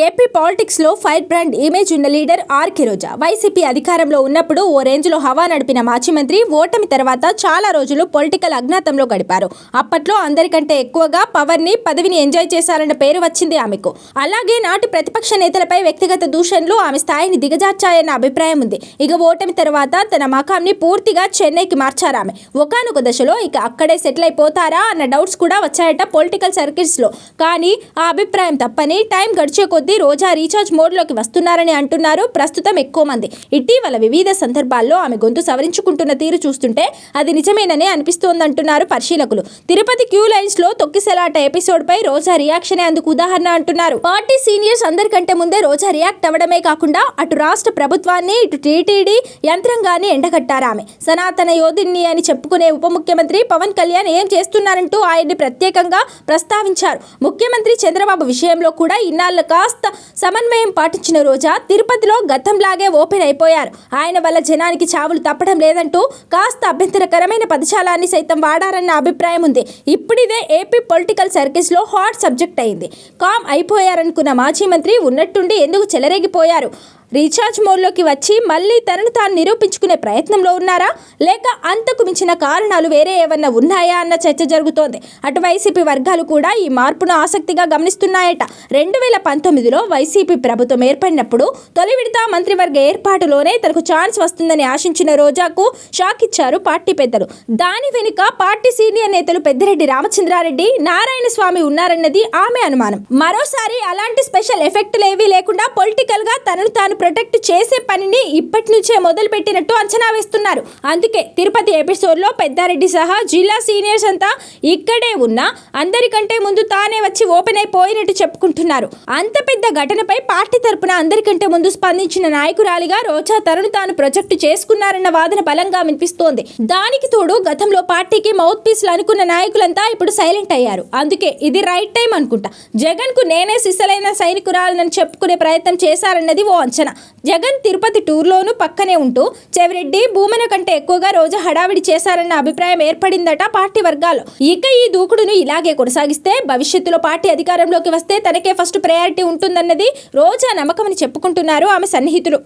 AP పాలిటిక్స్లో fire brand image ఉన్న leader RK Roja YCP అధికారంలో ఉన్నప్పుడు ఓ రేంజ్లో హవా నడిపిన మాజీ మంత్రి ఓటమి తర్వాత చాలా రోజులు పొలిటికల్ అజ్ఞాతంలో గడిపారు. అప్పట్లో అందరికంటే ఎక్కువగా పవర్ని పదవిని ఎంజాయ్ చేశారన్న పేరు వచ్చింది ఆమెకు. అలాగే నాటి ప్రతిపక్ష నేతలపై వ్యక్తిగత దూషణలు ఆమె స్థాయిని దిగజార్చాయన్న అభిప్రాయం ఉంది. ఇక ఓటమి తర్వాత తన మకాంని పూర్తిగా చెన్నైకి మార్చారు ఆమె. ఒకానొక దశలో ఇక అక్కడే సెటిల్ అయిపోతారా అన్న డౌట్స్ కూడా వచ్చాయట పొలిటికల్ సర్కిల్స్లో కానీ ఆ అభిప్రాయం తప్పని టైం గడిచే కొద్దీ రోజా రీఛార్జ్ మోడ్లోకి వస్తున్నారని అంటున్నారు. ప్రస్తుతం ఎక్కువ మంది. ఇటీవల వివిధ సందర్భాల్లో ఆమె గొంతు సవరించుకుంటున్న తీరు చూస్తుంటే అది నిజమేననే అనిపిస్తోందంటున్నారు పరిశీలకులు. తిరుపతి క్యూ లైన్స్లో తొక్కిసలాట ఎపిసోడ్ పై రోజా రియాక్షనే అందుకు ఉదాహరణ అంటున్నారు. పార్టీ సీనియర్స్ అందరికంటే ముందే రోజా రియాక్ట్ అవ్వడమే కాకుండా అటు రాష్ట్ర ప్రభుత్వాన్ని ఇటు టీటీడీ యంత్రాంగాన్ని ఎండగట్టారు ఆమె. సనాతన యోధిని అని చెప్పుకునే ఉప ముఖ్యమంత్రి పవన్ కళ్యాణ్ ఏం చేస్తున్నారంటూ ఆయన్ని ప్రత్యేకంగా ప్రస్తావించారు. ముఖ్యమంత్రి చంద్రబాబు విషయంలో కూడా ఇన్నాళ్ళక కాస్త సమన్వయం పాటించిన రోజా తిరుపతిలో గతంలాగే ఓపెన్ అయిపోయారు. ఆయన వల్ల జనానికి చావులు తప్పడం లేదంటూ కాస్త అభ్యంతరకరమైన పదజాలాన్ని సైతం వాడారన్న అభిప్రాయం ఉంది. ఇప్పుడిదే ఏపీ పొలిటికల్ సర్కిల్స్లో హాట్ సబ్జెక్ట్ అయింది. కామ్ అయిపోయారనుకున్న మాజీ మంత్రి ఉన్నట్టుండి ఎందుకు చెలరేగిపోయారు? రీఛార్జ్ మోడ్లోకి వచ్చి మళ్ళీ తనను తాను నిరూపించుకునే ప్రయత్నంలో ఉన్నారా? లేక అంతకు మించిన కారణాలు వేరే ఏమన్నా ఉన్నాయా అన్న చర్చ జరుగుతోంది. అటు వైసీపీ వర్గాలు కూడా ఈ మార్పును ఆసక్తిగా గమనిస్తున్నాయట. రెండు వేల పంతొమ్మిదిలో వైసీపీ ప్రభుత్వం ఏర్పడినప్పుడు తొలి విడత మంత్రివర్గ ఏర్పాటులోనే తనకు ఛాన్స్ వస్తుందని ఆశించిన రోజాకు షాక్ ఇచ్చారు పార్టీ పెద్దలు. దాని వెనుక పార్టీ సీనియర్ నేతలు పెద్దిరెడ్డి రామచంద్రారెడ్డి నారాయణ స్వామి ఉన్నారన్నది ఆమె అనుమానం. మరోసారి అలాంటి స్పెషల్ ఎఫెక్టులు ఏవీ లేకుండా పొలిటికల్గా తనను తాను ప్రొటెక్ట్ చేసే పనిని ఇప్పటి నుంచే మొదలు పెట్టినట్టు అంచనా వేస్తున్నారు. అందుకే తిరుపతి ఎపిసోడ్లో పెద్దారెడ్డి సహా జిల్లా సీనియర్స్ అంతా ఇక్కడే ఉన్నా అందరికంటే ముందు తానే వచ్చి ఓపెన్ అయిపోయినట్టు చెప్పుకుంటున్నారు. అంత పెద్ద ఘటనపై పార్టీ తరపున అందరికంటే ముందు స్పందించిన నాయకురాలిగా రోజా తనను తాను ప్రొజెక్ట్ చేసుకున్నారన్న వాదన బలంగా వినిపిస్తోంది. దానికి తోడు గతంలో పార్టీకి మౌత్ పీస్లు అనుకున్న నాయకులంతా ఇప్పుడు సైలెంట్ అయ్యారు. అందుకే ఇది రైట్ టైం అనుకుంటా. జగన్కు నేనే సిసలైన సైనికురాలని చెప్పుకునే ప్రయత్నం చేశారన్నది ఓ అంచనా. జగన్ తిరుపతి టూర్లోనూ పక్కనే ఉంటూ చెవిరెడ్డి భూమన కంటే ఎక్కువగా రోజు హడావిడి చేశారన్న అభిప్రాయం ఏర్పడిందట పార్టీ వర్గాలు. ఇక ఈ దూకుడును ఇలాగే కొనసాగిస్తే భవిష్యత్తులో పార్టీ అధికారంలోకి వస్తే తనకే ఫస్ట్ ప్రయారిటీ ఉంటుందన్నది రోజా నమ్మకమని చెప్పుకుంటున్నారు ఆమె సన్నిహితులు.